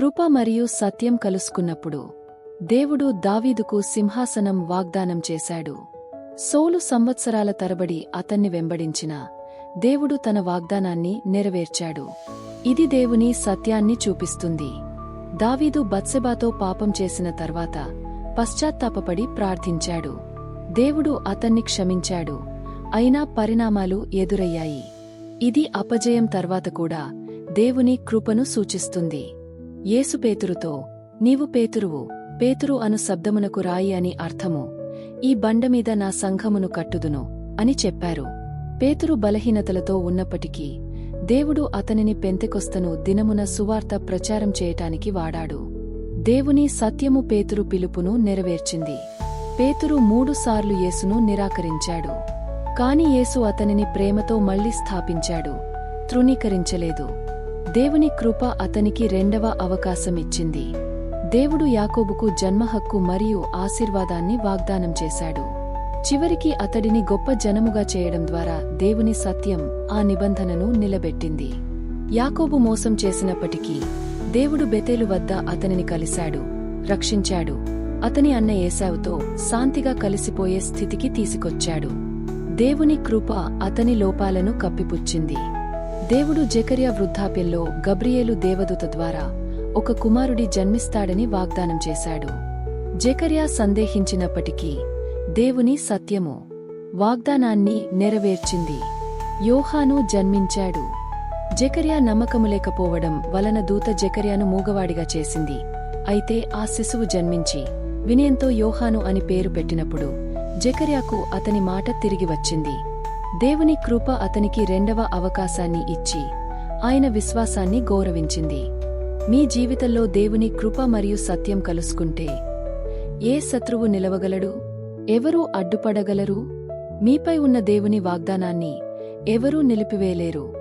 కృప మరియు సత్యం కలుసుకున్నప్పుడు దేవుడు దావీదుకు సింహాసనం వాగ్దానం చేశాడు. సోలు సంవత్సరాల తరబడి అతన్ని వెంబడించిన దేవుడు తన వాగ్దానాన్ని నెరవేర్చాడు. ఇది దేవుని సత్యాన్ని చూపిస్తుంది. దావీదు బత్సెబాతో పాపం చేసిన తర్వాత పశ్చాత్తాపపడి ప్రార్థించాడు. దేవుడు అతన్ని క్షమించాడు. అయినా పరిణామాలు ఎదురయ్యాయి. ఇది అపజయం తర్వాత కూడా దేవుని కృపను సూచిస్తుంది. యేసు పేతురుతో నీవు పేతురువు పేతురు అను శబ్దమునకు రాయి అని అర్థము. ఈ బండమీద నా సంఘమును కట్టుదును అని చెప్పారు. పేతురు బలహీనతలతో ఉన్నప్పటికీ దేవుడు అతనిని పెంతెకొస్తను దినమున సువార్త ప్రచారం చేయటానికి వాడాడు. దేవుని సత్యము పేతురు పిలుపును నెరవేర్చింది. పేతురు మూడుసార్లు యేసును నిరాకరించాడు. కాని యేసు అతనిని ప్రేమతో మళ్ళీ స్థాపించాడు. తృణీకరించలేదు. దేవుని కృప అతనికి రెండవ అవకాశమిచ్చింది. దేవుడు యాకోబుకు జన్మహక్కు మరియు ఆశీర్వాదాన్ని వాగ్దానం చేశాడు. చివరికి అతడిని గొప్ప జనముగా చేయడం ద్వారా దేవుని సత్యం ఆ నిబంధనను నిలబెట్టింది. యాకోబు మోసం చేసినప్పటికీ దేవుడు బెతేలు వద్ద అతనిని కలిశాడు రక్షించాడు. అతని అన్న ఏసావుతో శాంతిగా కలిసిపోయే స్థితికి తీసుకొచ్చాడు. దేవుని కృప అతని లోపాలను కప్పిపుచ్చింది. దేవుడు జకరియా వృద్ధాప్యంలో గబ్రియేలు దేవదూత ద్వారా ఒక కుమారుడి జన్మిస్తాడని వాగ్దానం చేశాడు. జకరియా సందేహించినప్పటికీ దేవుని సత్యము వాగ్దానాన్ని నెరవేర్చింది. యోహాను జన్మించాడు. జకర్యా నమ్మకము లేకపోవడం వలన దూత జకర్యాను మూగవాడిగా చేసింది. అయితే ఆ శిశువు జన్మించి వినయంతో యోహాను అని పేరు పెట్టినప్పుడు జకర్యాకు అతని మాట తిరిగి వచ్చింది. దేవుని కృప అతనికి రెండవ అవకాశాన్ని ఇచ్చి ఆయన విశ్వాసాన్ని గౌరవించింది. మీ జీవితంలో దేవుని కృప మరియు సత్యం కలుసుకుంటే ఏ శత్రువు నిలవగలడు? ఎవరూ అడ్డుపడగలరు? మీపై ఉన్న దేవుని వాగ్దానాన్ని ఎవరూ నిలిపివేయలేరు.